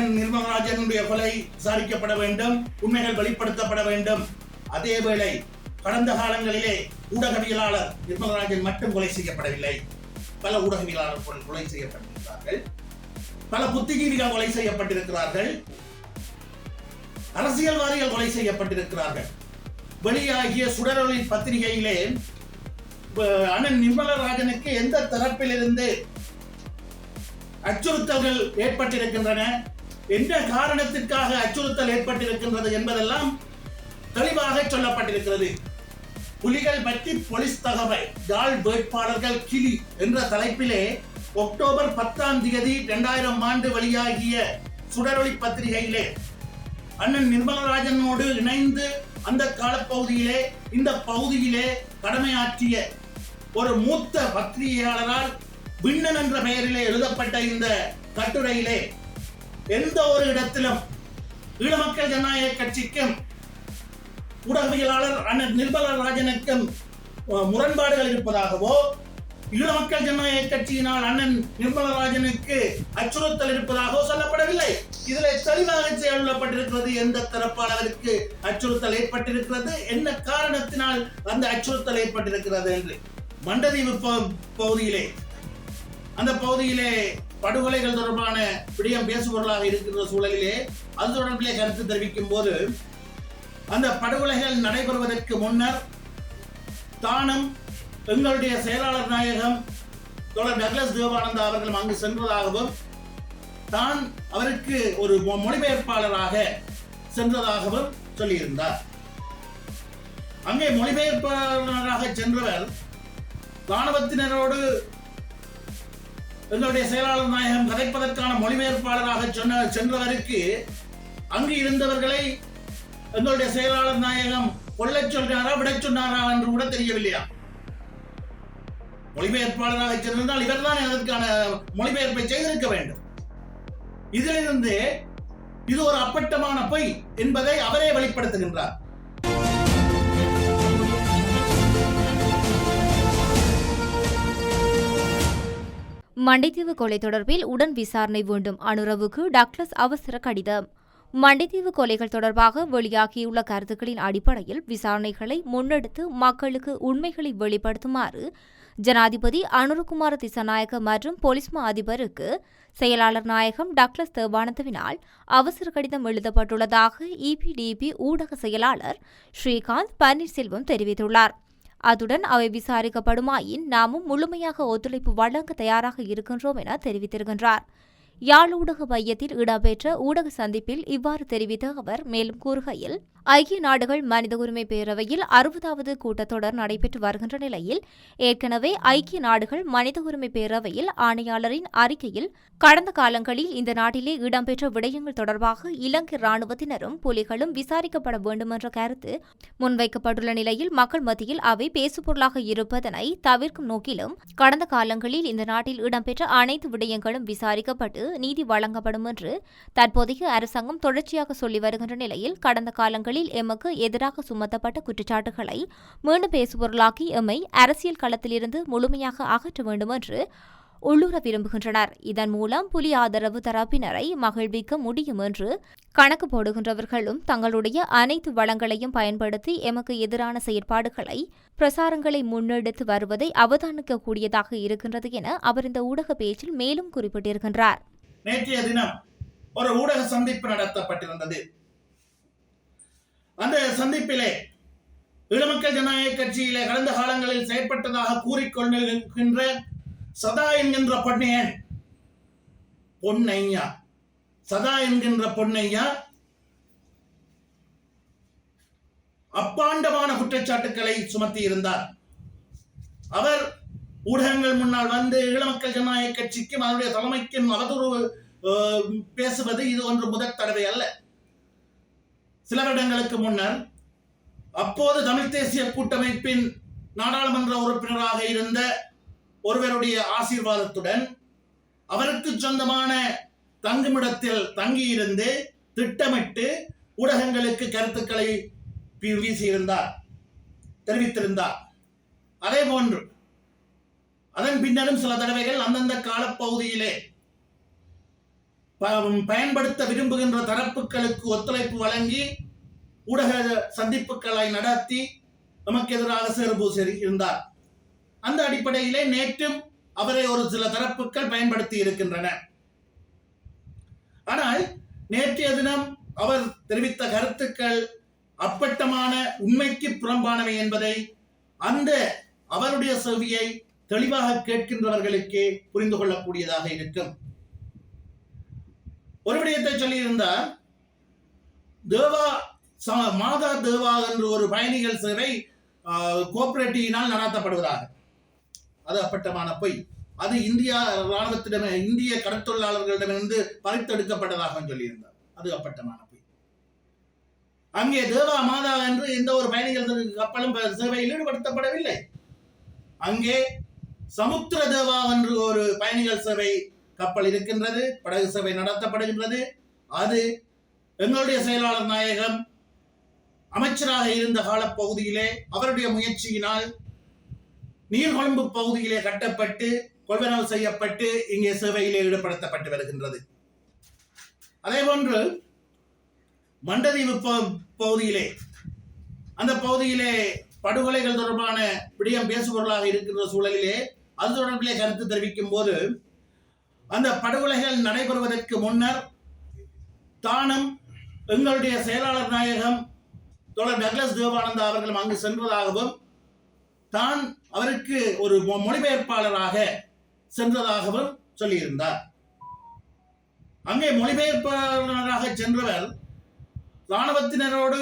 அண்ணன் நிர்மலராஜனுடைய கொலை விசாரிக்கப்பட வேண்டும் உண்மைகள் வெளிப்படுத்தப்பட வேண்டும். அதேவேளை கடந்த காலங்களிலே ஊடகவியலாளர் நிர்மலராஜன் மட்டும் கொலை செய்யப்படவில்லை. பல ஊடகவியலாளர்கள் கொலை செய்யப்பட்டிருக்கிறார்கள். பல புத்திஜீவிகள் கொலை செய்யப்பட்டிருக்கிறார்கள். அரசியல்வாதிகள் கொலை செய்யப்பட்டிருக்கிறார்கள். வெளியாகிய சுடரொளி பத்திரிகையிலே அண்ணன் நிர்மலராஜனுக்கு எந்த தரப்பிலிருந்து அச்சுறுத்தல்கள் ஏற்பட்டிருக்கின்றன? எந்த காரணத்திற்காக அச்சுறுத்தல் ஏற்பட்டிருக்கின்றது என்பதெல்லாம் தெளிவாக சொல்லப்பட்டிருக்கிறது. புலிகள் பற்றி போலீஸ் தகவல் யாழ் வேட்பாளர்கள் கிளி என்ற தலைப்பிலே அக்டோபர் பத்தாம் தேதி இரண்டாயிரம் ஆண்டு வெளியாகிய சுடரொளி பத்திரிகையிலே அண்ணன் நிர்மலராஜனோடு இணைந்து அந்த காலப்பகுதியிலே இந்த பகுதியிலே கடமையாற்றிய ஒரு மூத்த பத்திரிகையாளரால் விண்ணன் என்ற பெயரிலே எழுதப்பட்ட இந்த கட்டுரையிலே எந்த ஒரு இடத்திலும் ஈழமக்கள் ஜனநாயக கட்சிக்கும் ஊடகவியலாளர் அண்ணன் நிர்மலா ராஜனுக்கும் முரண்பாடுகள் இருப்பதாகவோ ஈழமக்கள் ஜனநாயக கட்சியினால் அண்ணன் நிர்மலராஜனுக்கு அச்சுறுத்தல் இருப்பதாகவோ சொல்லப்படவில்லை. இதுல தெளிவாக சொல்லப்பட்டிருக்கிறது எந்த தரப்பாளருக்கு அச்சுறுத்தல் ஏற்பட்டிருக்கிறது என்ன காரணத்தினால் அந்த அச்சுறுத்தல் ஏற்பட்டிருக்கிறது என்று. மண்டதீவு பகுதியிலே அந்த பகுதியிலே படுகொலைகள் தொடர்பான விடயம் பேசுபொருளாக இருக்கின்ற சூழலிலே அது தொடர்பிலே கருத்து தெரிவிக்கும் போது அந்த படுகொலைகள் நடைபெறுவதற்கு முன்னர் தானும் எங்களுடைய செயலாளர் நாயகம் தொடர் டக்ளஸ் தேவானந்தா அவர்களும் அங்கு சென்றதாகவும் தான் அவருக்கு ஒரு மொழிபெயர்ப்பாளராக சென்றதாகவும் சொல்லியிருந்தார். அங்கே மொழிபெயர்ப்பாளராக சென்றவர் ராணுவத்தினரோடு எங்களுடைய செயலாளர் நாயகம் கதைப்பதற்கான மொழிபெயர்ப்பாளராக சொன்ன சென்றவருக்கு அங்கு இருந்தவர்களை எங்களுடைய செயலாளர் நாயகம் கொல்ல சொல்றாரா விடச் சொன்னாரா என்று கூட தெரியவில்லையா? மொழிபெயர்ப்பாளராக சென்றிருந்தால் இவர்தான் அதற்கான மொழிபெயர்ப்பை செய்திருக்க வேண்டும். இதிலிருந்து இது ஒரு அப்பட்டமான பொய் என்பதை அவரே வெளிப்படுத்துகின்றார். மண்டைத்தீவு கொலை தொடர்பில் உடன் விசாரணை வேண்டும். அனுரவுக்கு டக்ளஸ் அவசர கடிதம். மண்டைத்தீவு கொலைகள் தொடர்பாக வெளியாகியுள்ள கருத்துக்களின் அடிப்படையில் விசாரணைகளை முன்னெடுத்து மக்களுக்கு உண்மைகளை வெளிப்படுத்துமாறு ஜனாதிபதி அனுருகுமார திசநாயக்க மற்றும் போலீஸ் மா அதிபருக்கு செயலாளர் நாயகம் டக்ளஸ் தேவானந்தவினால் அவசர கடிதம் எழுதப்பட்டுள்ளதாக இபிடிபி ஊடக செயலாளர் ஸ்ரீகாந்த் பன்னீர்செல்வம் தெரிவித்துள்ளார். அதுடன் அவை விசாரிக்கப்படுமாயின் நாமும் முழுமையாக ஒத்துழைப்பு வழங்க தயாராக இருக்கின்றோம் என தெரிவித்திருக்கின்றார். யாழ் ஊடக மையத்தில் இடம்பெற்ற ஊடக சந்திப்பில் இவ்வாறு தெரிவித்த அவர் மேலும் கூறுகையில் ஐக்கிய நாடுகள் மனித உரிமை பேரவையில் அறுபதாவது கூட்டத்தொடர் நடைபெற்று வருகின்ற நிலையில் ஏற்கனவே ஐக்கிய நாடுகள் மனித உரிமை பேரவையில் ஆணையாளரின் அறிக்கையில் கடந்த காலங்களில் இந்த நாட்டிலே இடம்பெற்ற விடயங்கள் தொடர்பாக இலங்கை ராணுவத்தினரும் புலிகளும் விசாரிக்கப்பட வேண்டும் என்ற கருத்து முன்வைக்கப்பட்டுள்ள நிலையில் மக்கள் மத்தியில் அவை பேசுபொருளாக இருப்பதனை தவிர்க்கும் நோக்கிலும் கடந்த காலங்களில் இந்த நாட்டில் இடம்பெற்ற அனைத்து விடயங்களும் விசாரிக்கப்பட்டு நீதி வழங்கப்படும் என்று தற்போதைய அரசாங்கம் தொடர்ச்சியாக சொல்லி வருகின்ற நிலையில் கடந்த காலங்களில் எமக்கு எதிராக சுமத்தப்பட்ட குற்றச்சாட்டுகளை மீண்டும் பேசுபொருளாக்கி எம்மை அரசியல் களத்திலிருந்து முழுமையாக அகற்ற வேண்டும் என்று உள்ளூர விரும்புகின்றனர். இதன் மூலம் புலி ஆதரவு தரப்பினரை மகிழ்விக்க முடியும் என்று கணக்கு போடுகின்றவர்களும் தங்களுடைய அனைத்து வளங்களையும் பயன்படுத்தி எமக்கு எதிரான செயற்பாடுகளை பிரசாரங்களை முன்னெடுத்து வருவதை அவதானிக்கக்கூடியதாக இருக்கின்றது என அவர் இந்த ஊடக பேச்சில் மேலும் குறிப்பிட்டிருக்கின்றார். நேற்றைய தினம் ஒரு ஊடக சந்திப்பு நடத்தப்பட்டிருந்தது. அந்த சந்திப்பிலே ஈழமக்கள் ஜனநாயக கட்சியிலே கடந்த காலங்களில் செயற்பட்டதாக கூறிக்கொண்டிருக்கின்ற சதா என்கின்ற பொன்னையன் பொன்னையா. சதா என்கின்ற பொன்னையா. அப்பாண்டமான குற்றச்சாட்டுக்களை சுமத்தி இருந்தார். அவர் ஊடகங்கள் முன்னால் வந்து ஈழமக்கள் ஜனநாயக கட்சிக்கும் அதனுடைய தலைமைக்கும் அவதூறு பேசுவது இது ஒன்று முதற் தடவை அல்ல. சில வருடங்களுக்கு முன்னர் அப்போது தமிழ் தேசிய கூட்டமைப்பின் நாடாளுமன்ற உறுப்பினராக இருந்த ஒருவருடைய ஆசீர்வாதத்துடன் அவருக்கு சொந்தமான தங்குமிடத்தில் தங்கியிருந்து திட்டமிட்டு ஊடகங்களுக்கு கருத்துக்களை வீ- வீசியிருந்தார் தெரிவித்திருந்தார். அதே போன்று அதன் பின்னரும் சில தடவைகள் அந்தந்த காலப்பகுதியிலே பயன்படுத்த விரும்புகின்ற தரப்புகளுக்கு ஒத்துழைப்பு வழங்கி ஊடக சந்திப்புகளை நடத்தி நமக்கு எதிராக சேறுபூசரி இருந்தார். அந்த அடிப்படையிலே நேற்றும் அவரை ஒரு சில தரப்புகள் பயன்படுத்தி இருக்கின்றன. ஆனால் நேற்றைய தினம் அவர் தெரிவித்த கருத்துக்கள் அப்பட்டமான உண்மைக்கு புறம்பானவை என்பதை அந்த அவருடைய செவியை தெளிவாக கேட்கின்றவர்களுக்கே புரிந்து கொள்ளக்கூடியதாக இருக்கும். ஒரு விடயத்தை சொல்லியிருந்தார். தேவா மாதா தேவா என்று ஒரு பயணிகள் சேவை கோஆபரேட்டிவினால் நடாத்தப்படுகிறார். அது அப்பட்டமான பொய். அது இந்தியா இராணுவத்திடமே இந்திய கடற்தொழிலாளர்களிடமிருந்து பறித்தெடுக்கப்பட்டதாக சொல்லியிருந்தார். அது அப்பட்டமான பொய். அங்கே தேவா மாதா என்று எந்த ஒரு பயணிகள் கப்பலும் சேவையில் ஈடுபடுத்தப்படவில்லை. அங்கே சமுத்திர தேவா என்று ஒரு பயணிகள் சேவை கப்பல் இருக்கின்றது படகு சபை நடத்தப்படுகின்றது. அது எங்களுடைய செயலாளர் நாயகம் அமைச்சராக இருந்த காலப்பகுதியிலே அவருடைய முயற்சியினால் நீர்கொழும்பு பகுதியிலே கட்டப்பட்டு கொள்வனவு செய்யப்பட்டு இங்கே சேவையிலே ஈடுபடுத்தப்பட்டு வருகின்றது. அதே போன்று மண்டதீவு பகுதியிலே அந்த பகுதியிலே படுகொலைகள் தொடர்பான விடயம் பேசுபொருளாக இருக்கின்ற சூழலிலே அது தொடர்பிலே கருத்து தெரிவிக்கும் போது அந்த படுகொலைகள் நடைபெறுவதற்கு முன்னர் தானும் எங்களுடைய செயலாளர் நாயகம் தொடர் டக்ளஸ் தேவானந்தா அவர்களும் அங்கு சென்றதாகவும் தான் அவருக்கு ஒரு மொ- மொழிபெயர்ப்பாளராக சென்றதாகவும் சொல்லியிருந்தார். அங்கே மொழிபெயர்ப்பாளராக சென்றவர் இராணுவத்தினரோடு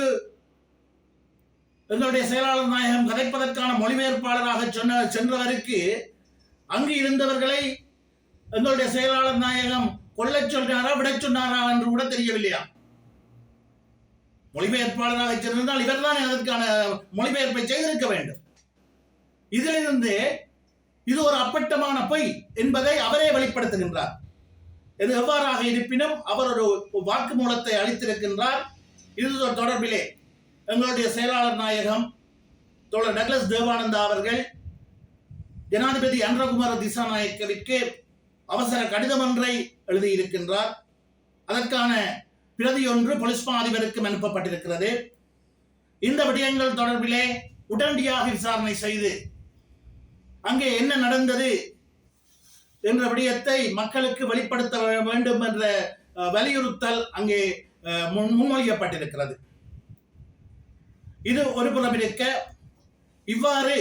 எங்களுடைய செயலாளர் நாயகம் கதைப்பதற்கான மொழிபெயர்ப்பாளராக சொன்ன சென்றவருக்கு அங்கு இருந்தவர்களை எங்களுடைய செயலாளர் நாயகம் கொல்ல சொல்றாரா விட சொன்னாரா என்று கூட தெரியவில்லையா? மொழிபெயர்ப்பாளராக சென்றிருந்தால் இவர்தான் அதற்கான மொழிபெயர்ப்பை செய்திருக்க வேண்டும். இதிலிருந்து இது ஒரு அப்பட்டமான பொய் என்பதை அவரே வெளிப்படுத்துகின்றார். இது எவ்வாறாக இருப்பினும் அவர் ஒரு வாக்குமூலத்தை அளித்திருக்கின்றார். இது தொடர்பிலே எங்களுடைய செயலாளர் நாயகம் தோழர் டக்ளஸ் தேவானந்தா அவர்கள் ஜனாதிபதி அன்றகுமார திசாநாயக்கவிற்கு அவசர கடிதம் ஒன்றை எழுதியிருக்கின்றார். அதற்கான பிரதி ஒன்று போலீஸ் அதிபருக்கும் அனுப்பப்பட்டிருக்கிறது. இந்த விடயங்கள் தொடர்பிலே உடனடியாக விசாரணை செய்து அங்கே என்ன நடந்தது என்ற விடயத்தை மக்களுக்கு வெளிப்படுத்த வேண்டும் என்ற அஹ், வலியுறுத்தல் அங்கே அஹ், முன்- முன்மொழியப்பட்டிருக்கிறது. இது ஒரு புறம் இருக்க இவ்வாறு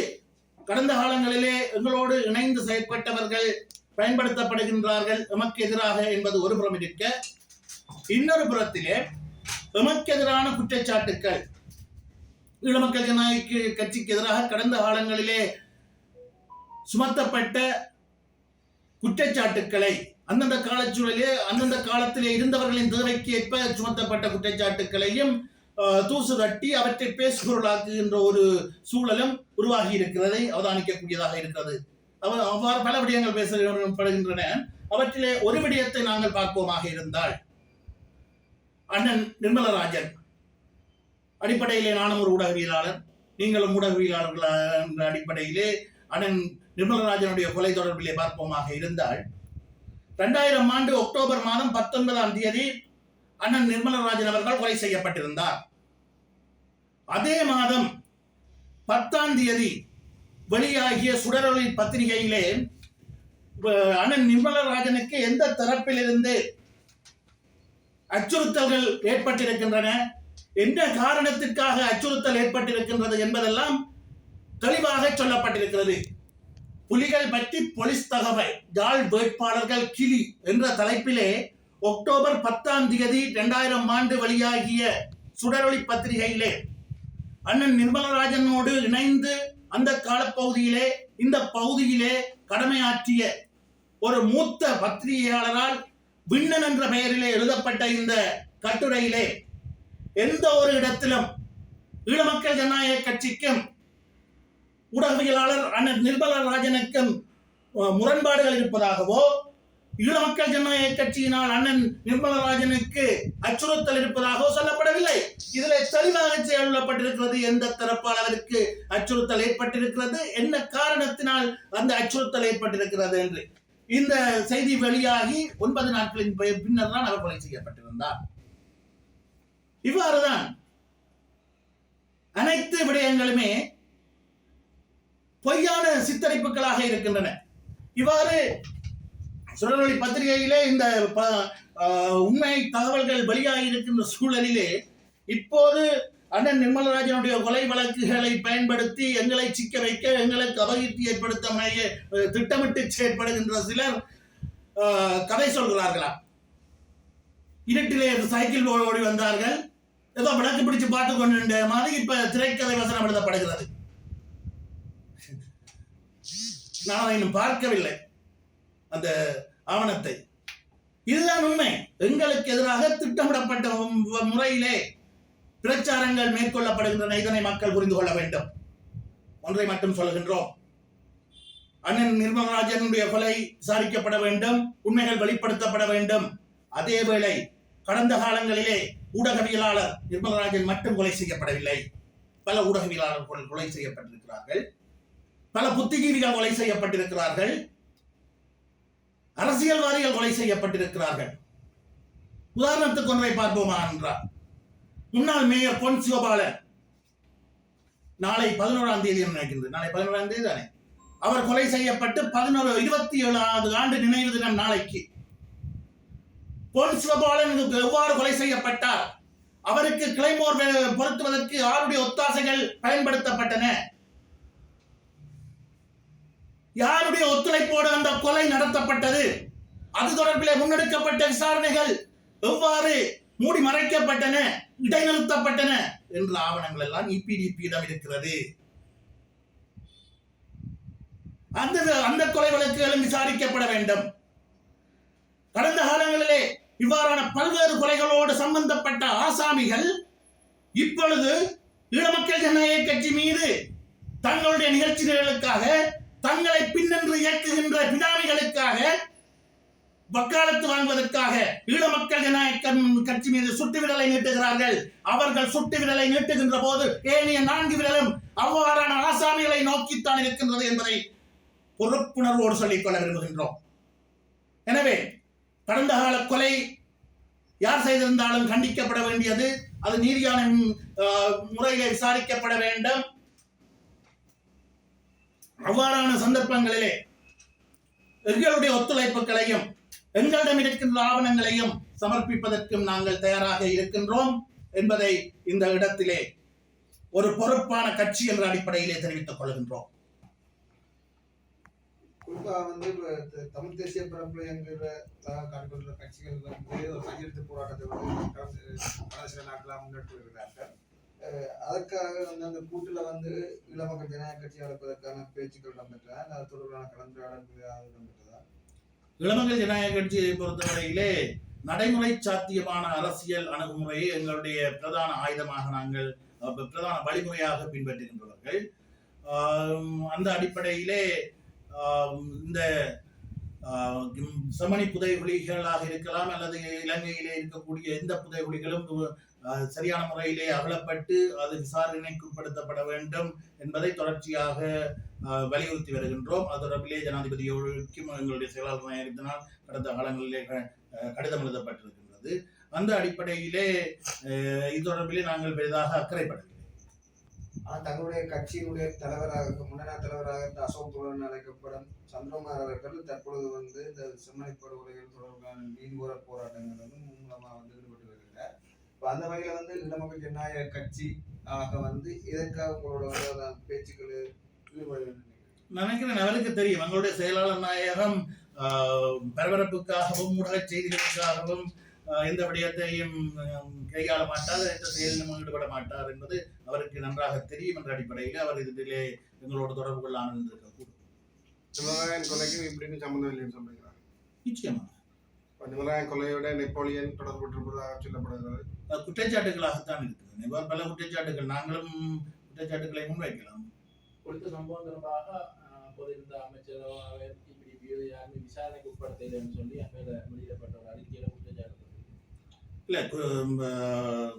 கடந்த காலங்களிலே எங்களோடு இணைந்து செயற்பட்டவர்கள் பயன்படுத்தப்படுகின்றார்கள் எமக்கு எதிராக என்பது ஒரு புறம் இருக்க இன்னொரு புறத்திலே எமக்கு எதிரான குற்றச்சாட்டுக்கள். ஈழமக்கள் ஜனநாயக கட்சிக்கு எதிராக கடந்த காலங்களிலே சுமத்தப்பட்ட குற்றச்சாட்டுக்களை அந்தந்த காலச்சூழலே அந்தந்த காலத்திலே இருந்தவர்களின் தேவைக்கு ஏற்ப சுமத்தப்பட்ட குற்றச்சாட்டுக்களையும் அஹ், தூசு தட்டி அவற்றை பேசுபொருளாக்குகின்ற ஒரு சூழலும் உருவாகி இருக்கிறதை அவதானிக்கக்கூடியதாக இருக்கிறது. அவ்வாறு பல விடயங்கள் பேசப்படுகின்றன அவற்றிலே ஒரு விடயத்தை நாங்கள் பார்ப்போமாக இருந்தால் அண்ணன் நிர்மலராஜன் அடிப்படையிலே நானும் ஒரு ஊடகவியலாளர் நீங்களும் ஊடகவியலாளர்கள் என்ற அடிப்படையிலே அண்ணன் நிர்மலராஜனுடைய கொலை தொடர்பிலே பார்ப்போமாக இருந்தால் இரண்டாயிரம் ஆண்டு அக்டோபர் மாதம் பத்தொன்பதாம் தேதி அண்ணன் நிர்மலராஜன் அவர்கள் கொலை செய்யப்பட்டிருந்தார். அதே மாதம் பத்தாம் தேதி வெளியாகிய சுடரொளி பத்திரிகையிலே அண்ணன் நிர்மலராஜனுக்கு எந்த தரப்பிலிருந்து அச்சுறுத்தல்கள் ஏற்பட்டிருக்கின்றன? எந்த காரணத்திற்காக அச்சுறுத்தல் ஏற்பட்டிருக்கின்றது என்பதெல்லாம் தெளிவாக சொல்லப்பட்டிருக்கிறது. புலிகள் பற்றி போலீஸ் தகவல் யாழ் வேட்பாளர்கள் கிளி என்ற தலைப்பிலே அக்டோபர் பத்தாம் தேதி இரண்டாயிரம் ஆண்டு வெளியாகிய சுடரொளி பத்திரிகையிலே அண்ணன் நிர்மலராஜனோடு இணைந்து அந்த காலப்பகுதியிலே இந்த பகுதியிலே கடமையாற்றிய ஒரு மூத்த பத்திரிகையாளரால் விண்ணன் என்ற பெயரிலே எழுதப்பட்ட இந்த கட்டுரையிலே எந்த ஒரு இடத்திலும் ஈழமக்கள் ஜனநாயக கட்சிக்கும் ஊடகவியலாளர் அண்ணன் நிர்மலராஜனுக்கும் ராஜனுக்கும் முரண்பாடுகள் இருப்பதாகவோ ஈழமக்கள் ஜனநாயக கட்சியினால் அண்ணன் நிர்மலராஜனுக்கு அச்சுறுத்தல் இருப்பதாக சொல்லப்படவில்லை. இதுல தெளிவாக சொல்லப்பட்டிருக்கிறது எந்த தரப்பால் அவருக்கு அச்சுறுத்தல் ஏற்பட்டிருக்கிறது என்ன காரணத்தினால் அந்த அச்சுறுத்தல் ஏற்பட்டிருக்கிறது என்று. இந்த செய்தி வெளியாகி ஒன்பது நாட்களின் பின்னர் தான் அவர் கொலை செய்யப்பட்டிருந்தார். இவ்வாறுதான் அனைத்து விடயங்களுமே பொய்யான சித்தரிப்புகளாக இருக்கின்றன. இவ்வாறு சுடரொளி பத்திரிகையிலே இந்த ப- உண்மை தகவல்கள் வெளியாகி இருக்கின்ற சூழலிலே இப்போது அண்ணன் நிர்மலராஜனுடைய கொலை வழக்குகளை பயன்படுத்தி எங்களை சிக்க வைக்க எங்களுக்கு அபகீர்த்தி ஏற்படுத்த திட்டமிட்டு செயற்படுகின்ற சிலர் கதை சொல்கிறார்களா? இருட்டிலே சைக்கிள் ஓடி வந்தார்கள். ஏதோ விளக்கு பிடிச்சு பார்த்து கொண்டு மாதிரி இப்ப திரைக்கதை வசனம் எழுதப்படுகிறது. நான் இன்னும் பார்க்கவில்லை. அந்த ஆவணத்தை. இதுதான் உண்மை. எங்களுக்கு எதிராக திட்டமிடப்பட்ட முறையிலே பிரச்சாரங்கள் மேற்கொள்ளப்படுகின்றன. இதனை மக்கள் புரிந்து கொள்ள வேண்டும். ஒன்றை மட்டும் சொல்கின்றோம் அண்ணன் நிர்மலராஜனுடைய கொலை விசாரிக்கப்பட வேண்டும். உண்மைகள் வெளிப்படுத்தப்பட வேண்டும். அதேவேளை கடந்த காலங்களிலே ஊடகவியலாளர் நிர்மலராஜன் மட்டும் கொலை செய்யப்படவில்லை. பல ஊடகவியலாளர்கள் கொலை செய்யப்பட்டிருக்கிறார்கள். பல புத்திஜீவிகள் கொலை செய்யப்பட்டிருக்கிறார்கள். அரசியல்வாதிகள் கொலை செய்யப்பட்டிருக்கிறார்கள். உதாரணத்துக்கு ஒன்றை பார்ப்போமா என்றார் முன்னாள் மேயர் பொன் சிவபாலன் நாளை பதினோராம் தேதி நினைக்கிறது நினைக்கின்றது? நாளை பதினோராம் தேதி தானே? அவர் கொலை செய்யப்பட்டு பதினோரு இருபத்தி ஏழாவது ஆண்டு நினைவு தினம் நாளைக்கு. பொன் சிவபாலன் எவ்வாறு கொலை செய்யப்பட்டார்? அவருக்கு கிளைமோர் பொருத்துவதற்கு ஆளுடைய ஒத்தாசைகள் பயன்படுத்தப்பட்டன. யாருடைய ஒத்துழைப்போடு அந்த கொலை நடத்தப்பட்டது? அது தொடர்பிலே முன்னெடுக்கப்பட்ட விசாரணைகள் எவ்வாறு மூடி மறைக்கப்பட்டன இடைநிறுத்தப்பட்டன என்ற ஆவணங்கள் எல்லாம் இபிடிபியிடம் இருக்கிறது. அந்த அந்த கொலை வழக்குகளும் விசாரிக்கப்பட வேண்டும். கடந்த காலங்களிலே இவ்வாறான பல்வேறு கொலைகளோடு சம்பந்தப்பட்ட ஆசாமிகள் இப்பொழுது ஈழமக்கள் ஜனநாயக கட்சி மீது தங்களுடைய நிகழ்ச்சிகளுக்காக தங்களை பின்னென்று இயக்குகின்ற பினாமிகளுக்காக வக்காலத்து வாங்குவதற்காக ஈழ மக்கள் ஜனநாயக கட்சி மீது சுட்டு விரலை நீட்டுகிறார்கள். அவர்கள் சுட்டு விரலை நீட்டுகின்ற போது ஏனைய நான்கு விரலும் அவ்வாறான ஆசாமிகளை நோக்கித்தான் இருக்கின்றது என்பதை பொறுப்புணர்வோடு சொல்லிக்கொள்ள விரும்புகின்றோம். எனவே கடந்த கால கொலை யார் செய்திருந்தாலும் கண்டிக்கப்பட வேண்டியது அது நீதியான ஆஹ், விசாரிக்கப்பட வேண்டும். அவ்வாறான சந்தர்ப்பங்களிலே எங்களுடைய ஒத்துழைப்புகளையும் எங்களிடம் இருக்கின்ற ஆவணங்களையும் சமர்ப்பிப்பதற்கும் நாங்கள் தயாராக இருக்கின்றோம் என்பதை இந்த இடத்திலே ஒரு பொறுப்பான கட்சி என்ற அடிப்படையிலே தெரிவித்துக் கொள்கின்றோம். குறிப்பா வந்து தமிழ் தேசிய பரப்புல என்கிற காட்டுகின்ற கட்சிகள் வந்து ஒரு கையெழுத்து போராட்டத்தை வந்து கடந்த சில நாட்களாக முன்னெடுத்து வருகிறார்கள். அதற்காக வந்து அந்த கூட்டுல வந்து இளமக்கள் ஜனநாயக கட்சி அழைப்பதற்கான பேச்சுக்கள் இடம்பெற்றா அது தொடர்பான கலந்துரையாடல் ஏதாவது இடம்பெற்றதா? ஜனநாயக கட்சியை பொறுத்தவரையிலே நடைமுறை சாத்தியமான அரசியல் அணுகுமுறையை எங்களுடைய பிரதான ஆயுதமாக நாங்கள் பிரதான வழிமுறையாக பின்பற்றுகின்றவர்கள். அந்த அடிப்படையிலே இந்த ஆஹ், உம், செமணி புதைகுழிகளாக இருக்கலாம் அல்லது இலங்கையிலே இருக்கக்கூடிய எந்த புதைகுழிகளும் ஆஹ், சரியான முறையிலே அகலப்பட்டு அது விசாரணைக்குட்படுத்தப்பட வேண்டும் என்பதை தொடர்ச்சியாக வலியுறுத்தி வருகின்றோம். அது தொடர்பிலே ஜனாதிபதியோருக்கும் எங்களுடைய செயலாளர் நாயகத்தினால் கடந்த காலங்களிலே கடிதம் எழுதப்பட்டிருக்கின்றது அந்த அடிப்படையிலே அஹ், இது தொடர்பிலே நாங்கள் பெரிதாக அக்கறைப்படவில்லை ஆனால் தங்களுடைய கட்சியினுடைய தலைவராக முன்னணி தலைவராக இருந்த அசோக் தோழன் அழைக்கப்படும் சந்திரகுமார் அவர்கள் தற்பொழுது வந்து இந்த சிம்மனை படுகொலைகள் தொடர்பான நீதிபோர போராட்டங்கள் வந்து மூலமா வந்து இப்போ அந்த வகையில வந்து இளமக்கள் ஜனநாயக கட்சி ஆக வந்து இதற்காக உங்களோட பேச்சுக்கள் ஈடுபட வேண்டும் நினைக்கிறேன் அவருக்கு தெரியும். எங்களுடைய செயலாளர் நாயகம் பரபரப்புக்காகவும் ஊடக செய்திகளுக்காகவும் எந்த விடயத்தையும் கையாள மாட்டார். எந்த செயலிலும் ஈடுபட மாட்டார் என்பது அவருக்கு நன்றாக தெரியும் என்ற அடிப்படையில் அவர் இதிலே எங்களோடு தொடர்பு கொள்ளாமல் இருந்திருக்கக்கூடும் நிமலாயன் கொலைக்கும் இப்படின்னு சம்மந்தம் இல்லைன்னு சொல்றீங்களா? நிச்சயமாக. கொலையோட நெப்போலியன் தொடர்புற்றிருப்பதாக சொல்லப்படுகிறது. குற்றச்சாட்டுகளாகத்தான் இருக்குது. பல குற்றச்சாட்டுகள் நாங்களும் குற்றச்சாட்டுகளை முன்வைக்கலாம். குறித்த சம்பவம் தொடர்பாக அப்போது இருந்த அமைச்சரோ அவர் டிபிடிபியோ யாருமே விசாரணைக்கு உட்படுத்தலைன்னு சொல்லி அங்கே வெளியிடப்பட்ட ஒரு அறிக்கையில குற்றச்சாட்டு இல்ல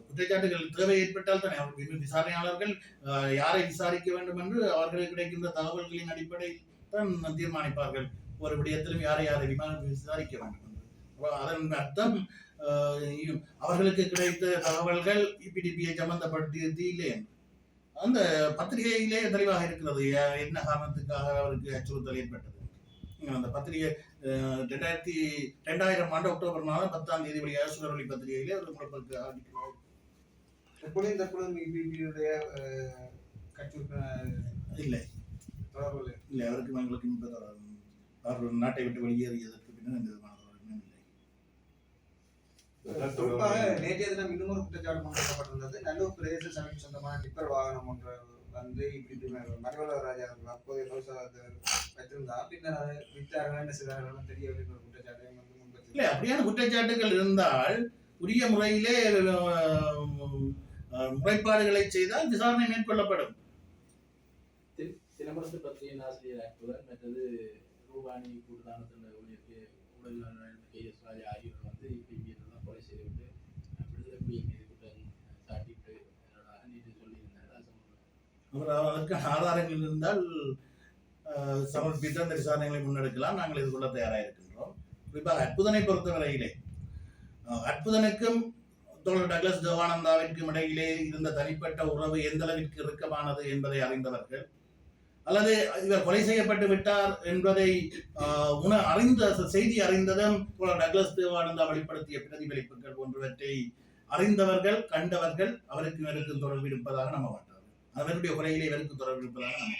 குற்றச்சாட்டுகள் தேவை ஏற்பட்டால் தானே அவர்கள் விசாரணையாளர்கள் யாரை விசாரிக்க வேண்டும் என்று அவர்களுக்கு கிடைக்கின்ற தகவல்களின் அடிப்படையில் தான் தீர்மானிப்பார்கள். ஒரு விடயத்திலும் யாரை யாரை விசாரிக்க வேண்டும் என்று. அதன் அர்த்தம் அவர்களுக்கு கிடைத்த தகவல்கள் இபிடிபியை சம்பந்தப்படுத்தி இல்லை. அந்த பத்திரிகையிலே தெளிவாக இருக்கிறது என்ன காரணத்துக்காக அவருக்கு அச்சுறுத்தல் ஏற்பட்டது அந்த பத்திரிகை ரெண்டாயிரத்தி ரெண்டாயிரம் ஆண்டு அக்டோபர் மாதம் பத்தாம் தேதி வெளியாக சுடரொளி பத்திரிகையிலே ஒரு முழுப்பற்கு ஆரம்பிக்கிறார் எப்பொழுதும் தற்பொழுதும் இபிபியுடைய கட்சி உறுப்பினர் இல்லை இல்லை அவருக்கு எங்களுக்கு இப்ப தொடர்பு. அவர் நாட்டை விட்டு வெளியேறியதற்கு பின்னர் எந்த விதமான குறிப்பாக நேற்றைய தினம் இன்னும் ஒரு குற்றச்சாட்டு முன்வைக்கப்பட்டிருந்தது நல்லூர் பிரதேச சபைக்கு சொந்தமான டிப்பர் வாகனம் ஒன்று வந்து இப்படி ராஜா அவர்கள் அப்போதைய விவசாயத்தில் வைத்திருந்தார் பின்னர் அதை வித்தார்கள் என்ன செய்தார்கள் தெரியவில்லை என்ற குற்றச்சாட்டையும் வந்து இல்லை முன்வைத்து அப்படியான குற்றச்சாட்டுகள் இருந்தால் உரிய முறையிலே முறைப்பாடுகளை செய்தால் விசாரணை மேற்கொள்ளப்படும். சிலம்பரசு பத்திரிகையின் ஆசிரியர் அற்புதன் மற்றது ரூபானி கூட்டுதானத்தின் ஊழியருக்கு உடல் நலன் கே எஸ் ராஜா ஆகியோர் வந்து இப்படி தான் கொலை செய்துவிட்டு அஹ், விடுதலை புலிகள் மீது குற்றம் சாட்டிட்டு என்னோட நேற்று சொல்லியிருந்தார் அது சம்பந்தமா அவர் ஆதாரங்கள் இருந்தால் சமர்ப்பித்த சமர்ப்பித்து அந்த விசாரணைகளை முன்னெடுக்கலாம். நாங்கள் எதிர்கொள்ள தயாராக இருக்கின்றோம் குறிப்பாக அற்புதனை பொறுத்தவரையிலே அற்புதனுக்கும் தோழர் டக்ளஸ் தேவானந்தாவிற்கும் இடையிலே இருந்த தனிப்பட்ட உறவு எந்த அளவிற்கு இறுக்கமானது என்பதை அறிந்தவர்கள் அல்லது இவர் கொலை செய்யப்பட்டு விட்டார் என்பதை உண அறிந்த செய்தி அறிந்ததும் தோழர் டக்ளஸ் தேவானந்தா வெளிப்படுத்திய பிரதிபலிப்புகள் போன்றவற்றை அறிந்தவர்கள் கண்டவர்கள் அவருக்கு இவருக்கும் தொடர்பு இருப்பதாக நம்ம அவனுடைய உரையிலே கொலையிலே இவருக்கு தொடர்பு இருப்பதாக நம்ம